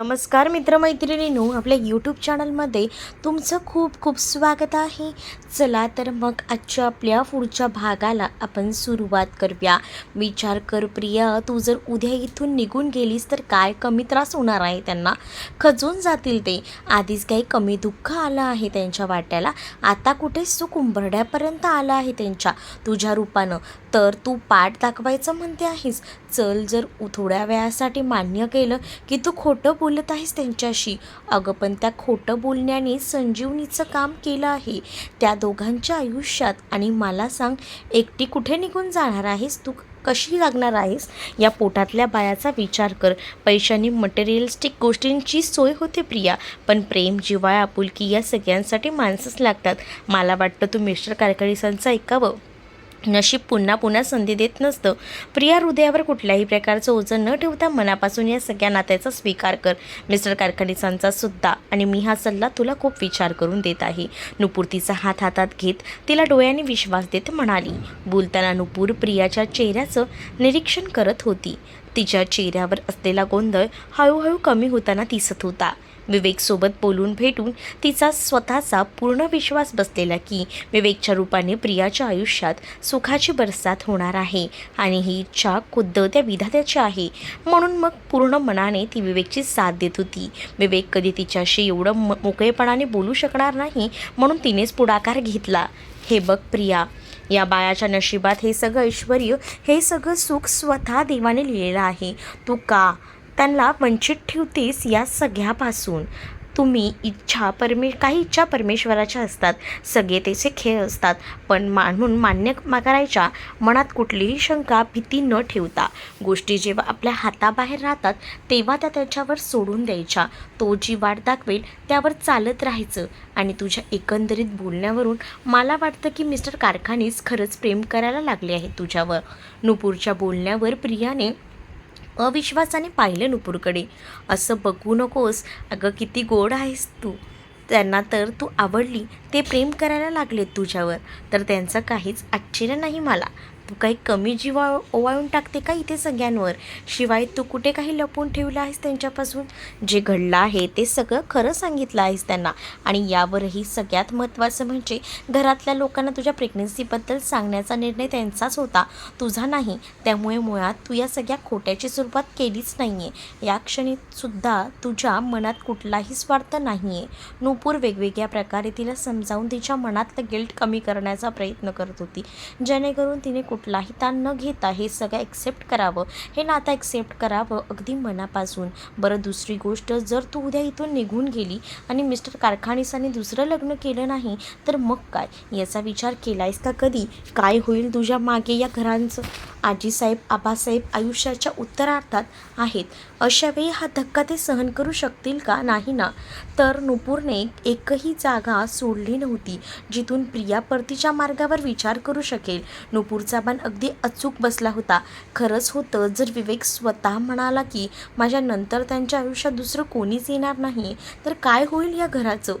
नमस्कार मित्रमैत्रिणींनो आपल्या यूट्यूब चॅनलमध्ये तुमचं खूप खूप स्वागत आहे. चला तर मग आजच्या आपल्या पुढच्या भागाला आपण सुरुवात करूया. विचार कर प्रिया तू जर उद्या इथून निघून गेलीस तर काय कमी त्रास होणार आहे त्यांना? खचून जातील ते. आधीच काही कमी दुःख आलं आहे त्यांच्या वाट्याला. आता कुठेच तू कुंभरड्यापर्यंत आला आहे त्यांच्या. तुझ्या रूपानं तर तू पाठ दाखवायचं म्हणते आहेस? चल जर उ- थोड्या वेळासाठी मान्य केलं की तू खोटं बोलत आहेस त्यांच्याशी. अगं पण त्या खोटं बोलण्याने संजीवनीचं काम केलं आहे. त्या दोघांच्या आयुष्यात आणि मला सांग एकटी कुठे निघून जाणार आहेस? तू कशी लागणार आहेस? या पोटातल्या बायाचा विचार कर. पैशाने मटेरियलिस्टिक गोष्टींची सोय होते प्रिया. पण प्रेम जिव्हाळा आपुलकी या सगळ्यांसाठी माणसंच लागतात. मला वाटतं तू मिस्टर कारकरीसांचं ऐकावं. नशीब पुन्हा पुन्हा संधी देत नसतं. प्रिया हृदयावर कुठल्याही प्रकारचं ओझं न ठेवता मनापासून या सगळ्या नात्याचा स्वीकार कर. मिस्टर कारखानीसांचा सुद्धा. आणि मी हा सल्ला तुला खूप विचार करून देत आहे. नुपूर तिचा हात हातात घेत तिला डोळ्याने विश्वास देत म्हणाली. बोलताना नुपूर प्रियाच्या चेहऱ्याचं निरीक्षण करत होती. तिच्या चेहऱ्यावर असलेला गोंधळ हळूहळू कमी होताना दिसत होता. विवेकसोबत बोलून भेटून तिचा स्वतःचा पूर्ण विश्वास बसलेला की विवेकच्या रूपाने प्रियाच्या आयुष्यात सुखाची बरसात होणार आहे आणि ही इच्छा खुद्द त्या विधात्याची आहे. म्हणून मग पूर्ण मनाने ती विवेकची साथ देत होती. विवेक कधी तिच्याशी एवढं म मोकळेपणाने बोलू शकणार नाही म्हणून तिनेच पुढाकार घेतला. हे बघ प्रिया या बायाच्या नशिबात हे सगळं ऐश्वर हे सगळं सुख स्वतः देवाने लिहिलेलं आहे. तू का त्यांना वंचित ठेवतेस या सगळ्यापासून? तुम्ही इच्छा परमे काही इच्छा परमेश्वराच्या असतात. सगळे त्याचे खेळ असतात. पण म्हणून मान्य करायच्या मनात कुठलीही शंका भीती न ठेवता. गोष्टी जेव्हा आपल्या हाताबाहेर राहतात तेव्हा त्या त्याच्यावर सोडून द्यायच्या. तो जी वाट दाखवेल त्यावर चालत राहायचं. आणि तुझ्या एकंदरीत बोलण्यावरून मला वाटतं की मिस्टर कारखानीस खरंच प्रेम करायला लागले आहे तुझ्यावर. नुपूरच्या बोलण्यावर प्रियाने अविश्वासाने पाहिलं नुपूरकडे. असं बघू नकोस. अगं किती गोड आहेस तू. त्यांना तर तू आवडली. ते प्रेम करायला लागलेत तुझ्यावर. तर त्यांचं काहीच आश्चर्य नाही मला. तू काही कमी जीवा ओवाळून टाकते का इथे सगळ्यांवर? शिवाय तू कुठे काही लपवून ठेवलं आहेस त्यांच्यापासून? जे घडलं आहे ते सगळं खरं सांगितलं आहेस त्यांना. आणि यावरही सगळ्यात महत्त्वाचं म्हणजे घरातल्या लोकांना तुझ्या प्रेग्नन्सीबद्दल सांगण्याचा निर्णय त्यांचाच होता. तुझा नाही. त्यामुळे मुळात तू या सगळ्या खोट्याची सुरुवात केलीच नाही आहे या क्षणीसुद्धा तुझ्या मनात कुठलाही स्वार्थ नाही आहे नूपूर वेगवेगळ्या प्रकारे तिला समजावून तिच्या मनातलं गिल्ट कमी करण्याचा प्रयत्न करत होती. जेणेकरून तिने कुठलाही ताण न घेता हे सगळं एक्सेप्ट करावं. हे नातं एक्सेप्ट करावं अगदी मनापासून. बरं दुसरी गोष्ट जर तू उद्या इथून निघून गेली आणि मिस्टर कारखानीसांनी दुसरं लग्न केलं नाही तर मग काय? याचा विचार केलायस का कधी? काय होईल तुझ्या मागे या घरांचं? आजीसाहेब आबासाहेब आयुष्याच्या उत्तरार्थात आहेत. अशा वेळी हा धक्का ते सहन करू शकतील का? नाही ना. तर नुपूरने एकही जागा सोडली नव्हती जिथून प्रिया परतीच्या मार्गावर विचार करू शकेल. नुपूरचा साहेबांना अगदी अचूक बसला होता. खरंच होतं जर विवेक स्वतः म्हणाला की माझ्या नंतर त्यांच्या आयुष्यात दुसरं कोणीच येणार नाही तर काय होईल या घराचं?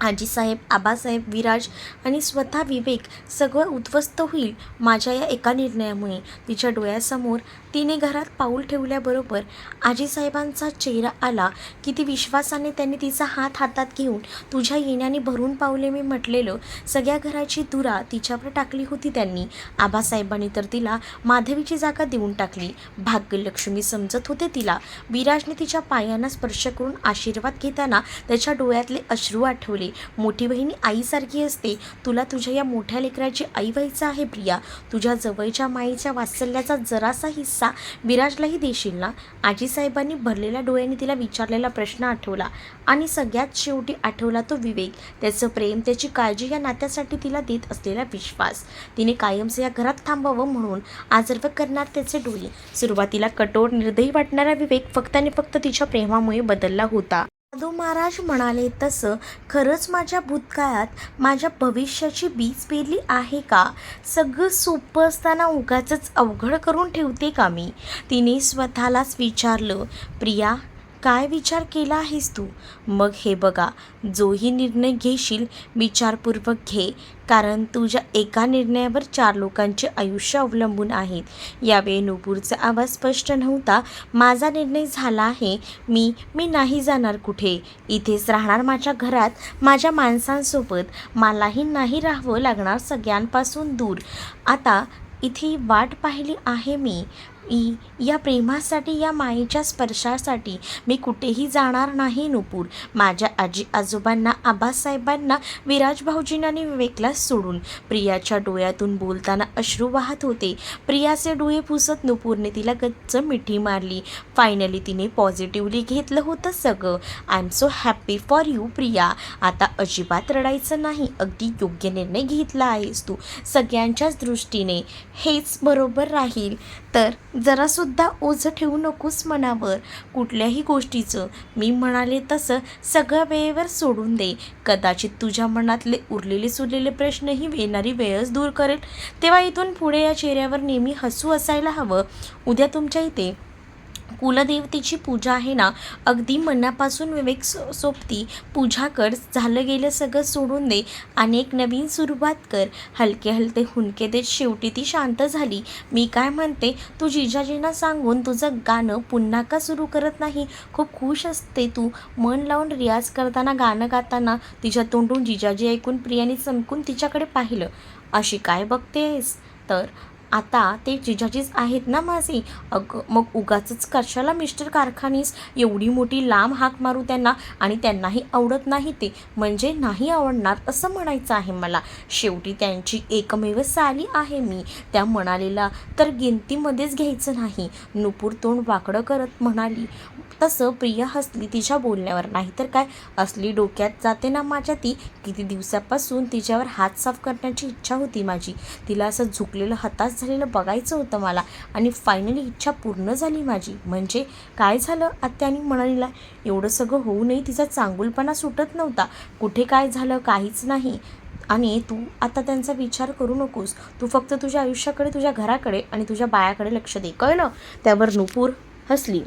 आजीसाहेब आबासाहेब विराज आणि स्वतः विवेक सगळं उद्ध्वस्त होईल माझ्या या एका निर्णयामुळे. तिच्या डोळ्यासमोर तिने घरात पाऊल ठेवल्याबरोबर आजीसाहेबांचा चेहरा आला की ती विश्वासाने त्यांनी तिचा हात हातात घेऊन तुझ्या येण्याने भरून पावले मी म्हटलेलं सगळ्या घराची धुरा तिच्यावर टाकली होती त्यांनी. आबासाहेबांनी तर तिला माधवीची जागा देऊन टाकली. भाग्यलक्ष्मी समजत होते तिला. विराजने तिच्या पायांना स्पर्श करून आशीर्वाद घेताना त्याच्या डोळ्यातले अश्रू आठवले. मोठी बहिणी आईसारखी असते. तुला तुझ्या या मोठ्या लेकराची आई व्हायचं आहे प्रिया. तुझ्या जवळच्या माईच्या वात्सल्याचा जरासा हिस्सा विराजलाही देशील ना? आजीसाहेबांनी भरलेल्या डोळ्यांनी तिला विचारलेला प्रश्न आठवला आणि सगळ्यात शेवटी आठवला तो विवेक. त्याचं प्रेम त्याची काळजी या नात्यासाठी तिला देत असलेला विश्वास. तिने कायमच या घरात थांबावं म्हणून आजर्व करणार त्याचे डोळे. सुरुवातीला कठोर निर्दयी वाटणारा विवेक फक्त आणि फक्त तिच्या प्रेमामुळे बदलला होता. साधू महाराज म्हणाले तसं खरंच माझ्या भूतकाळात माझ्या भविष्याची बीज पेरली आहे का? सगळं सोपं असताना उगाचच अवघड करून ठेवते का मी? तिने स्वतःलाच विचारलं प्रिया काय विचार केला आहेस तू? मग हे बघा जोही निर्णय घेशील विचारपूर्वक घे कारण तुझ्या एका निर्णयावर चार लोकांचे आयुष्य अवलंबून आहेत यावेळी नुपूरचा आवाज स्पष्ट नव्हता माझा निर्णय झाला आहे. मी मी नाही जाणार कुठे? इथेच राहणार माझ्या घरात माझ्या माणसांसोबत. मलाही नाही राहावं लागणार सगळ्यांपासून दूर. आता इथे वाट पाहिली आहे मी. ई या प्रेमासाठी या मायेच्या स्पर्शासाठी मी कुठेही जाणार नाही नुपूर. माझ्या आजी आजोबांना आबासाहेबांना विराज भाऊजींना आणि विवेकला सोडून प्रियाच्या डोळ्यातून बोलताना अश्रू वाहत होते. प्रियाचे डोळे पुसत नुपूरने तिला गच्च मिठी मारली. फायनली तिने पॉझिटिव्हली घेतलं होतं सगळं. I am so happy for you Priya. आता अजिबात रडायचं नाही. अगदी योग्य निर्णय घेतला आहेस तू. सगळ्यांच्याच दृष्टीने. हेच बरोबर राहील. तर जरासुद्धा ओझं ठेवू नकोस मनावर. कुठल्याही गोष्टीचं मी म्हणाले तसं सगळं वेळेवर सोडून दे. कदाचित तुझ्या मनातले उरलेले सुरलेले प्रश्नही येणारी वेळच दूर करेल. तेव्हा इथून पुढे या चेहऱ्यावर नेहमी हसू असायला हवं. उद्या तुमच्या इथे कुलदेवतेची पूजा आहे ना अगदी मनापासून विवेक सो सोबती पूजा कर झालं गेलं सगळं सोडून दे. आणि एक नवीन सुरुवात कर. हलके हलके हुंके देत शेवटी ती शांत झाली. मी काय म्हणते तू जिजाजींना सांगून तुझं गाणं पुन्हा का सुरू करत नाही? खूप खुश असते तू. मन लावून रियाज करताना गाणं गाताना तिच्या तोंडून जिजाजी ऐकून प्रियाने चमकून तिच्याकडे पाहिलं. अशी काय बघतेस? तर आता ते जिजाजीच आहेत ना माझे? अगं मग उगाचच कशाला मिस्टर कारखानीस एवढी मोठी लांब हाक मारू त्यांना आणि त्यांनाही आवडत नाही ते? म्हणजे नाही आवडणार असं म्हणायचं आहे मला. शेवटी त्यांची एकमेव साली आहे मी. त्या म्हणालेला तर गिनतीमध्येच घ्यायचं नाही. नुपूर तोंड वाकडं करत म्हणाली तसं प्रिया हसली तिच्या बोलण्यावर. नाही तर काय? असली डोक्यात जाते ना माझ्या ती. किती दिवसापासून तिच्यावर हात साफ करण्याची इच्छा होती माझी. तिला असं झुकलेलं झालेलं बघायचं होतं मला. आणि फायनली इच्छा पूर्ण झाली माझी. म्हणजे काय झालं? आत्यानी म्हणालीला एवढं सगळं होऊनही तिचा चांगुलपणा सुटत नव्हता. कुठे काय झालं काहीच नाही. आणि तू आता त्यांचा विचार करू नकोस. तू फक्त तुझ्या आयुष्याकडे तुझ्या घराकडे आणि तुझ्या बायाकडे लक्ष दे. कळलं? त्यावर नुपूर हसली.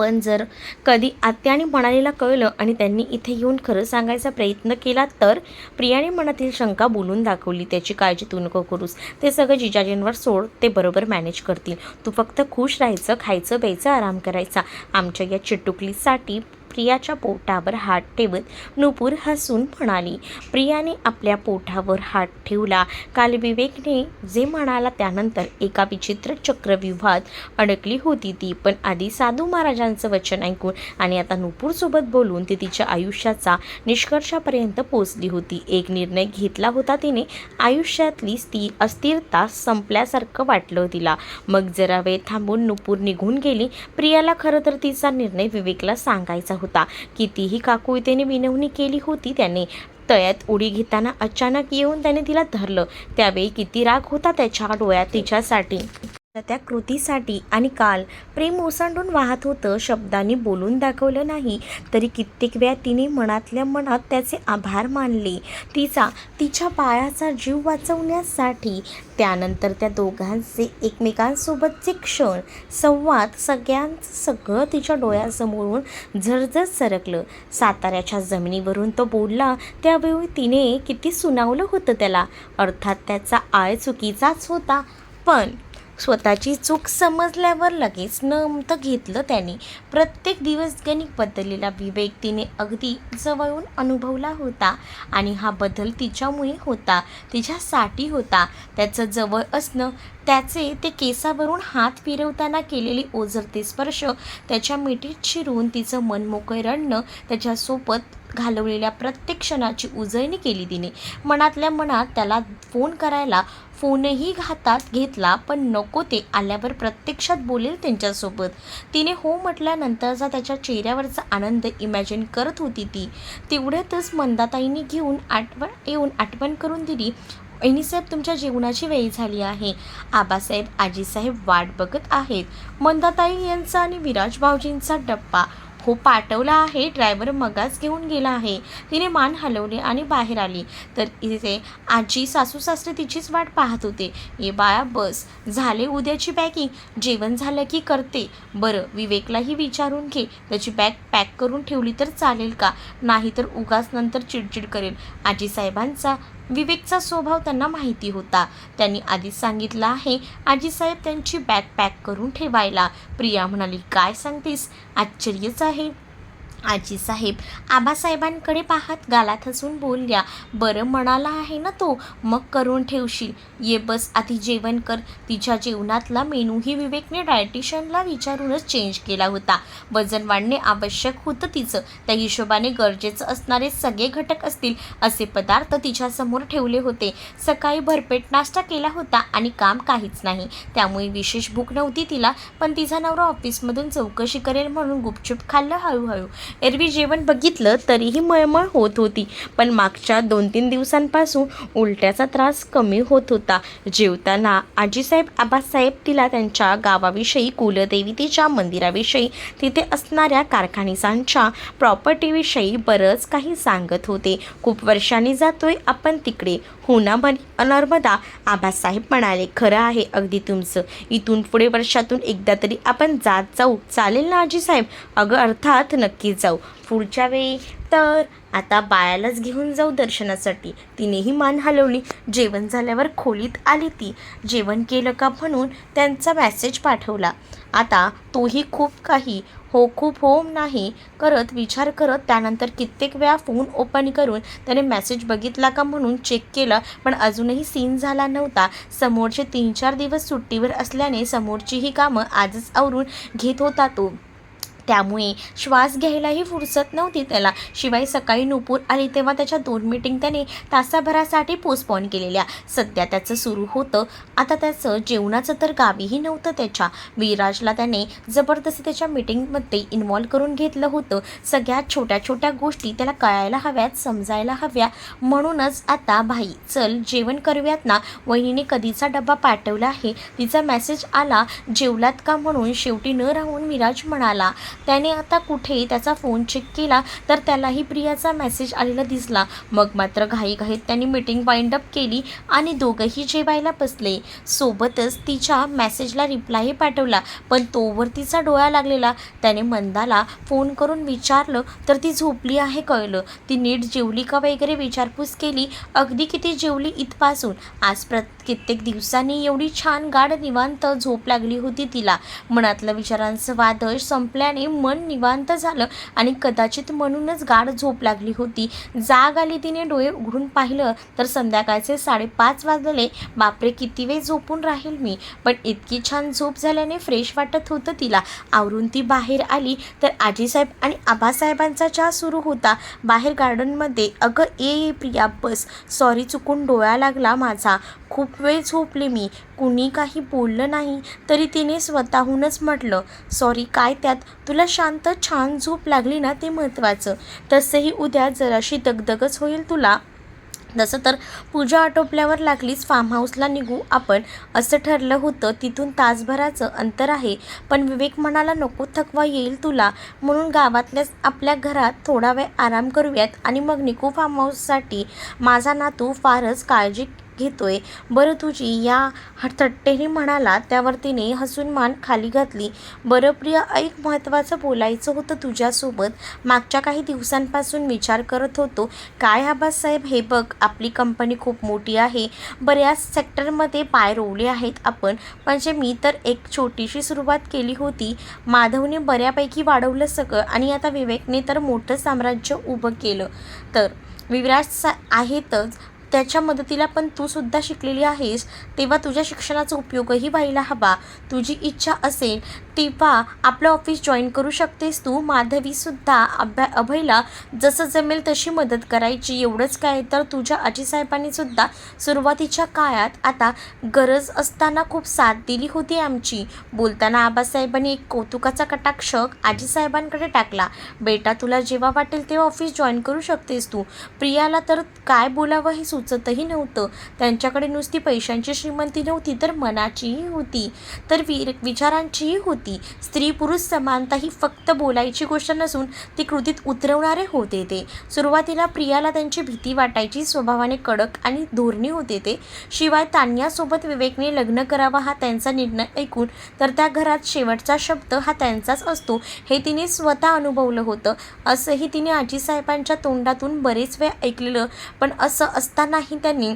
पण जर कधी आत्याने म्हणालेला कळलं आणि त्यांनी इथे येऊन खरं सांगायचा प्रयत्न केला तर प्रियाने मनातील शंका बोलून दाखवली त्याची काळजी तू नको करूस. ते सगळं जिजाजींवर सोड ते बरोबर मॅनेज करतील. तू फक्त खुश राहायचं खायचं प्यायचं आराम करायचा. आमच्या या चिटुकलीसाठी प्रियाच्या पोटावर हात ठेवत नुपूर हसून म्हणाली प्रियाने आपल्या पोटावर हात ठेवला. काल विवेकने जे म्हणाला त्यानंतर एका विचित्र चक्रव्यूहात अडकली होती ती. पण आधी साधू महाराजांचं वचन ऐकून आणि आता नुपूरसोबत बोलून ती तिच्या आयुष्याचा निष्कर्षापर्यंत पोचली होती. एक निर्णय घेतला होता तिने. आयुष्यातली स्थिर अस्थिरता संपल्यासारखं वाटलं तिला. मग जरा वेळ थांबून नुपूर निघून गेली. प्रियाला खरं तर तिचा निर्णय विवेकला सांगायचा होता. कितीही काकुळतेने विनवणी केली होती त्याने तळ्यात उडी घेताना अचानक येऊन त्याने तिला धरलं. त्यावेळी किती राग होता त्याच्या डोळ्यात तिच्यासाठी. त्या कृतीसाठी आणि काल प्रेम ओसांडून वाहत होतं शब्दांनी बोलून दाखवलं नाही तरी कित्येक वेळा तिने मनातल्या मनात त्याचे आभार मानले. तिचा तिच्या बाळाचा जीव वाचवण्यासाठी त्यानंतर त्या दोघांचे एकमेकांसोबतचे क्षण संवाद सगळ्यांचं सगळं तिच्या डोळ्यासमोरून झरझर सरकलं. साताऱ्याच्या जमिनीवरून तो बोलला त्यावेळी तिने किती सुनावलं होतं त्याला? अर्थात त्याचा आळ चुकीचाच होता. पण स्वतःची चूक समजल्यावर लगेच नमतं घेतलं त्याने. प्रत्येक दिवस गणित बदललेला विवेक तिने अगदी जवळून अनुभवला होता आणि हा बदल तिच्यामुळे होता तिच्यासाठी होता. त्याचं जवळ असणं त्याचे ते केसावरून हात फिरवताना केलेली ओझरते स्पर्श त्याच्या मिठीत शिरून तिचं मन मोकळे रडणं त्याच्यासोबत घालवलेल्या प्रत्येक क्षणाची उजळणी केली तिने. मनातल्या मनात त्याला फोन करायला फोनही हातात घेतला पण नको ते आल्यावर प्रत्यक्षात बोलेल त्यांच्यासोबत. तिने हो म्हटल्यानंतरचा त्याच्या चेहऱ्यावरचा आनंद इमॅजिन करत होती ती. तेवढ्यातच मंदाताईंनी घेऊन आठवण येऊन आठवण करून दिली वहिनीसाहेब तुमच्या जेवणाची वेळ झाली आहे. आबासाहेब आजीसाहेब वाट बघत आहेत. मंदाताई यांचा आणि विराज भाऊजींचा डप्पा हो पाठवला आहे. ड्रायव्हर मगाच घेऊन गेला आहे. तिने मान हलवली आणि बाहेर आली. तर इथे आजी सासू सासरे तिचीच वाट पाहत होते. ए बाळा बस. झाले उद्याची पॅकिंग. जेवण झालं की करते. बरं विवेकलाही विचारून घे. त्याची बॅग पॅक करून ठेवली तर चालेल का? नाही तर उगाच नंतर चिडचिड करेल. आजी साहेबांचा विवेकचा स्वभाव त्यांना माहिती होता. त्यांनी आधीच सांगितलं आहे आजीसाहेब त्यांची बॅग पॅक करून ठेवायला. प्रिया म्हणाली काय सांगतेस? आश्चर्यच आहे. आजीसाहेब आबासाहेबांकडे पाहत गालात हसून बोलल्या बरं म्हणाला आहे ना तो मग करून ठेवशील. ये बस आधी जेवण कर. तिच्या जेवणातला मेनूही विवेकने डायटिशियनला विचारूनच चेंज केला होता. वजन वाढणे आवश्यक होतं तिचं. त्या हिशोबाने गरजेचं असणारे सगळे घटक असतील असे पदार्थ तिच्यासमोर ठेवले होते. सकाळी भरपेट नाश्ता केला होता आणि काम काहीच नाही. त्यामुळे विशेष भूक नव्हती तिला पण तिचा नवरा ऑफिसमधून चौकशी करेल म्हणून गुपचूप खाल्लं हळूहळू. एरवी जेवण बघितलं तरीही मळमळ होत होती. पण मागच्या दोन तीन दिवसांपासून उलट्याचा त्रास कमी होत होता. जेवताना आजीसाहेब आबासाहेब तिला त्यांच्या गावाविषयी कुलदेवीतेच्या मंदिराविषयी तिथे असणाऱ्या कारखानिसांच्या प्रॉपर्टीविषयी बरंच काही सांगत होते. खूप वर्षांनी जातोय आपण तिकडे. हो ना बन नर्मदा आबासाहेब म्हणाले खरं आहे अगदी तुमचं. इथून पुढे वर्षातून एकदा तरी आपण जात जाऊ. चालेल ना आजीसाहेब? अगं अर्थात नक्की जाऊ. पुढच्या वेळी तर आता बाळालाच घेऊन जाऊ दर्शनासाठी. तिनेही मान हलवली. जेवण झाल्यावर खोलीत आली ती. जेवण केलं का म्हणून त्यांचा मेसेज पाठवला. आता तोही खूप काही हो खूप हो नाही करत विचार करत त्यानंतर कित्येक वेळा फोन ओपन करून त्याने मेसेज बघितला का म्हणून चेक केला. पण अजूनही सीन झाला नव्हता. समोरचे तीन चार दिवस सुट्टीवर असल्याने समोरचीही कामं आजच आवरून घेत होता तो. त्यामुळे श्वास घ्यायलाही फुरसत नव्हती त्याला. शिवाय सकाळी नुपूर आली तेव्हा त्याच्या दोन मीटिंग त्याने तासाभरासाठी पोस्टपॉन केलेल्या. सध्या त्याचं सुरू होतं. आता त्याचं जेवणाचं तर गावीही नव्हतं त्याच्या. विराजला त्याने जबरदस्ती त्याच्या मीटिंगमध्ये इन्व्हॉल्व करून घेतलं होतं. सगळ्यात छोट्या छोट्या गोष्टी त्याला कळायला हव्यात समजायला हव्या. म्हणूनच आता भाई चल जेवण करूयात ना. वहिनीने कधीचा डब्बा पाठवला आहे. तिचा मेसेज आला जेवलात का? म्हणून शेवटी न राहून विराज म्हणाला त्याने आता कुठे त्याचा फोन चेक केला तर त्यालाही प्रियाचा मेसेज आलेला दिसला. मग मात्र घाईघाईत त्यांनी मीटिंग वाइंड अप केली आणि दोघंही जेवायला बसले. सोबतच तिच्या मेसेजला रिप्लायही पाठवला पण तोवर तिचा डोळा लागलेला. त्याने मंदाला फोन करून विचारलं तर ती झोपली आहे? कळलं. ती नीट जेवली का वगैरे विचारपूस केली. अगदी किती जेवली इथपासून. आज प्र कित्येक दिवसांनी एवढी छान गाढ निवांत झोप लागली होती तिला. मनातलं विचारांचं वादळ संपल्याने मन निवांत झालं आणि कदाचित म्हणूनच गाढ झोप लागली होती. जाग आली तिने डोळे उघडून पाहिलं तर संध्याकाळचे साडेपाच वाजले. बापरे किती वेळ झोपून राहील मी? पण इतकी छान झोप झाल्याने फ्रेश वाटत होतं तिला. आवरून ती बाहेर आली तर आजीसाहेब आणि आबासाहेबांचा चहा सुरू होता. बाहेर गार्डनमध्ये अगं ए प्रिया बस. सॉरी चुकून डोळा लागला माझा. खूप वेळ झोपले मी. कुणी काही बोललं नाही तरी तिने स्वतःहूनच म्हटलं सॉरी काय त्यात? तुला शांत छान झोप लागली ना ते महत्त्वाचं. तसंही उद्या जराशी दगदगच होईल तुला. तसं तर पूजा आटोपल्यावर लागलीच फार्म हाऊसला निघू आपण. असं ठरलं होतं. तिथून तासभराचं अंतर आहे. पण विवेक म्हणाला नको थकवा येईल तुला. म्हणून गावातल्याच आपल्या घरात थोडा वेळ आराम करूयात आणि मग निघू फार्म हाऊससाठी माझा नातू फारच काळजी घेतोय. बरं तुझी या थट्टेने म्हणाला त्यावर तिने हसून मान खाली घातली. बरं प्रिय ऐक महत्त्वाचं बोलायचं होतं तुझ्यासोबत. मागच्या काही दिवसांपासून विचार करत होतो. काय आबासाहेब हे बघ आपली कंपनी खूप मोठी आहे. बऱ्याच सेक्टरमध्ये पाय रोवले आहेत आपण. म्हणजे मी तर एक छोटीशी सुरुवात केली होती. माधवने बऱ्यापैकी वाढवलं सगळं आणि आता विवेकने तर मोठं साम्राज्य उभं केलं. तर विराज सा आहेतच त्याच्या मदतीला पण तू सुद्धा शिकलेली आहेस तेव्हा तुझ्या शिक्षणाचा उपयोगही व्हायला हवा. तुझी इच्छा असेल तेव्हा आपलं ऑफिस जॉईन करू शकतेस तू. माधवीसुद्धा अभ्या अभयला जसं जमेल तशी मदत करायची. एवढंच काय तर तुझ्या आजीसाहेबांनीसुद्धा सुरुवातीच्या काळात आता गरज असताना खूप साथ दिली होती आमची. बोलताना आबासाहेबांनी एक कौतुकाचा कटाक्ष आजीसाहेबांकडे टाकला. बेटा तुला जेव्हा वाटेल तेव्हा ऑफिस जॉईन करू शकतेस तू. प्रियाला तर काय बोलावं हे सुचतही नव्हतं. त्यांच्याकडे नुसती पैशांची श्रीमंती नव्हती तर मनाचीही होती. तर वीर विचारांचीही होती. होती. स्त्री पुरुष समानता ही फक्त बोलायची गोष्ट नसून ती कृतीत उतरवणारे होते ते. सुरुवातीला प्रियाला त्यांची भीती वाटायची स्वभावाने कडक आणि धोरणी होते ते. शिवाय तान्यासोबत विवेकने लग्न करावं हा त्यांचा निर्णय ऐकून तर त्या घरात शेवटचा शब्द हा त्यांचाच असतो हे तिने स्वतः अनुभवलं होतं. असंही तिने आजीसाहेबांच्या तोंडातून बरेच वेळ ऐकलेलं पण असं असतानाही त्यांनी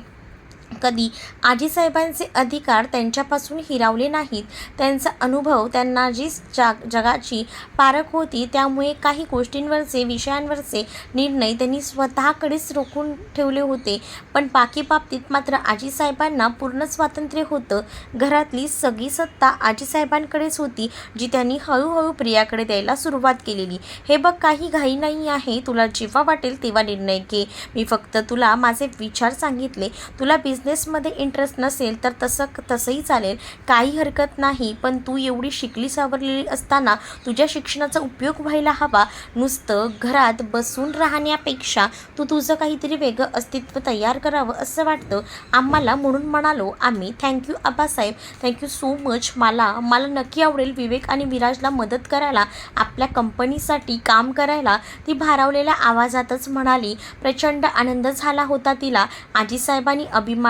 कधी आजीसाहेबांचे अधिकार त्यांच्यापासून हिरावले नाहीत. त्यांचा अनुभव त्यांना जी जाग जगाची पारख होती त्यामुळे काही गोष्टींवरचे विषयांवरचे निर्णय त्यांनी स्वतःकडेच रोखून ठेवले होते. पण बाकी बाबतीत मात्र आजीसाहेबांना पूर्ण स्वातंत्र्य होतं. घरातली सगळी सत्ता आजीसाहेबांकडेच होती जी त्यांनी हळूहळू प्रियाकडे द्यायला सुरुवात केलेली. हे बघ काही घाई नाही आहे. तुला जेव्हा वाटेल तेव्हा निर्णय घे. मी फक्त तुला माझे विचार सांगितले. तुला बिझनेसमध्ये इंटरेस्ट नसेल तर तसं तसंही चालेल. काही हरकत नाही पण तू एवढी शिकली सावरलेली असताना तुझ्या शिक्षणाचा उपयोग व्हायला हवा. नुसतं घरात बसून राहण्यापेक्षा तू तुझं काहीतरी वेगळं अस्तित्व तयार करावं असं वाटतं. आम्हाला म्हणून म्हणालो आम्ही thank you Abasaheb. Thank you so much मला मला नक्की आवडेल विवेक आणि विराजला मदत करायला आपल्या कंपनीसाठी काम करायला. ती भारावलेल्या आवाजातच म्हणाली प्रचंड आनंद झाला होता तिला. आजीसाहेबांनी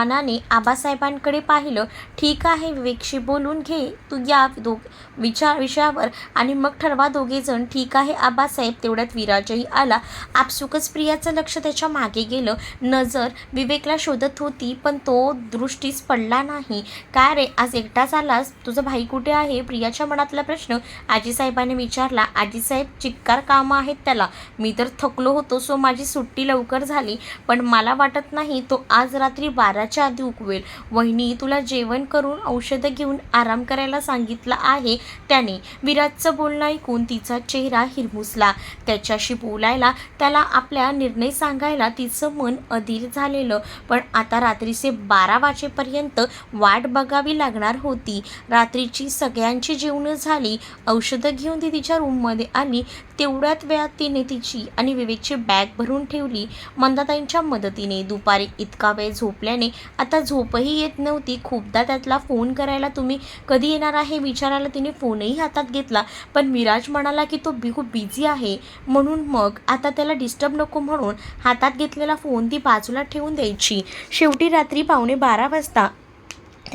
मानाने आबासाहेबांकडे पाहिलं ठीक आहे विवेकशी बोलून घे तू या दो विचार विषयावर आणि मग ठरवा दोघेजण ठीक आहे आबासाहेब तेवढ्यात विराजही आला. आपसुकच प्रियाचं लक्ष त्याच्यामागे गेलं. नजर विवेकला शोधत होती पण तो दृष्टीस पडला नाही. काय रे आज एकटाच आलास तुझं भाई कुठे आहे? प्रियाच्या मनातला प्रश्न आजीसाहेबाने विचारला. आजीसाहेब चिक्कार कामं आहेत त्याला. मी तर थकलो होतो सो माझी सुट्टी लवकर झाली. पण मला वाटत नाही तो आज रात्री बाराच्या आधी उकवेल वहिनी तुला जेवण करून औषधं घेऊन आराम करायला सांगितलं आहे. त्याने विराजचं बोलणं ऐकून तिचा चेहरा हिरमुसला. त्याच्याशी बोलायला त्याला आपल्या निर्णय सांगायला तिचं मन अधीर झालेलं. पण आता रात्रीचे बारा वाजेपर्यंत वाट बघावी लागणार होती. रात्रीची सगळ्यांची जेवणं झाली. औषधं घेऊन ती तिच्या रूममध्ये आली. तेवढ्यात वेळात तिने तिची आणि विवेकची बॅग भरून ठेवली. मंदाताईंच्या मदतीने दुपारी इतका वेळ झोपल्याने आता झोपही येत नव्हती. खूपदा त्यातला फोन करायला तुम्ही कधी येणार आहे? विचारायला तिने फोनही हातात घेतला. पण विराज म्हणाला की तो बी खूप बिझी आहे. म्हणून मग आता त्याला डिस्टर्ब नको म्हणून हातात घेतलेला फोन ती बाजूला ठेवून द्यायची. शेवटी रात्री पावणे बारा वाजता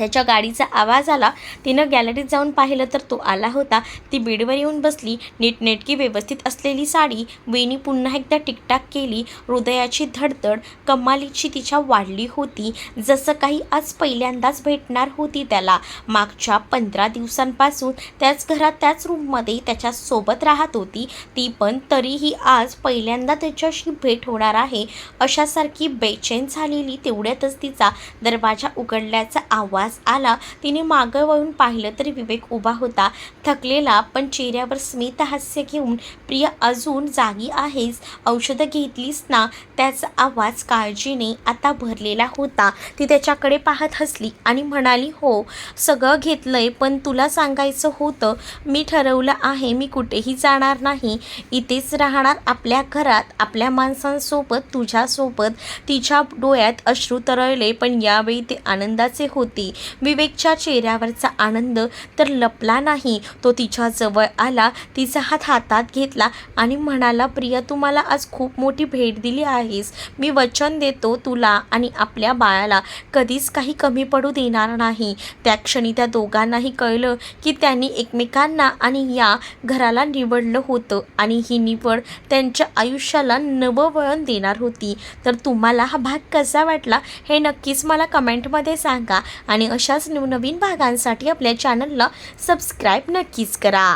त्याच्या गाडीचा आवाज आला. तिनं गॅलरीत जाऊन पाहिलं तर तो आला होता. ती बेडवर येऊन बसली. नीटनेटकी व्यवस्थित असलेली साडी वेणी पुन्हा एकदा टिकटाक केली. हृदयाची धडधड कमालीची तिच्या वाढली होती. जसं काही आज पहिल्यांदाच भेटणार होती त्याला. मागच्या पंधरा दिवसांपासून त्याच घरात त्याच रूममध्ये त्याच्यासोबत राहत होती. ती पण तरीही आज पहिल्यांदा त्याच्याशी भेट होणार आहे. अशासारखी बेचैन झालेली तेवढ्यातच तिचा दरवाजा उघडल्याचा आवाज आला तिने मागं वळून पाहिलं तरी विवेक उभा होता थकलेला पण चेहऱ्यावर स्मित हास्य घेऊन प्रिय अजून जागी आहेस? औषधं घेतलीस ना? त्याचा आवाज काळजीने आता भरलेला होता. ती त्याच्याकडे पाहत हसली आणि म्हणाली हो सगळं घेतलंय पण तुला सांगायचं होतं मी ठरवलं आहे मी कुठेही जाणार नाही. इथेच राहणार आपल्या घरात आपल्या माणसांसोबत तुझ्यासोबत. तिच्या डोळ्यात अश्रू तरळले पण यावेळी ते आनंदाचे होते. विवेकच्या चेहऱ्यावरचा आनंद तर लपला नाही. तो तिच्या जवळ आला तिचा हात हातात घेतला आणि म्हणाला प्रिया तू मला आज खूप मोठी भेट दिली आहेस. मी वचन देतो तुला आणि आपल्या बाळाला. कधीच काही कमी पडू देणार नाही. त्या क्षणी त्या दोघांनाही कळलं की त्यांनी एकमेकांना आणि या घराला निवडलं होतं आणि ही निवड त्यांच्या आयुष्याला नवं वळण देणार होती. तर तुम्हाला हा भाग कसा वाटला हे नक्कीच मला कमेंटमध्ये सांगा आणि आणि अशाच नवनवीन भागांसाठी आपल्या चॅनलला सबस्क्राईब नक्कीच करा.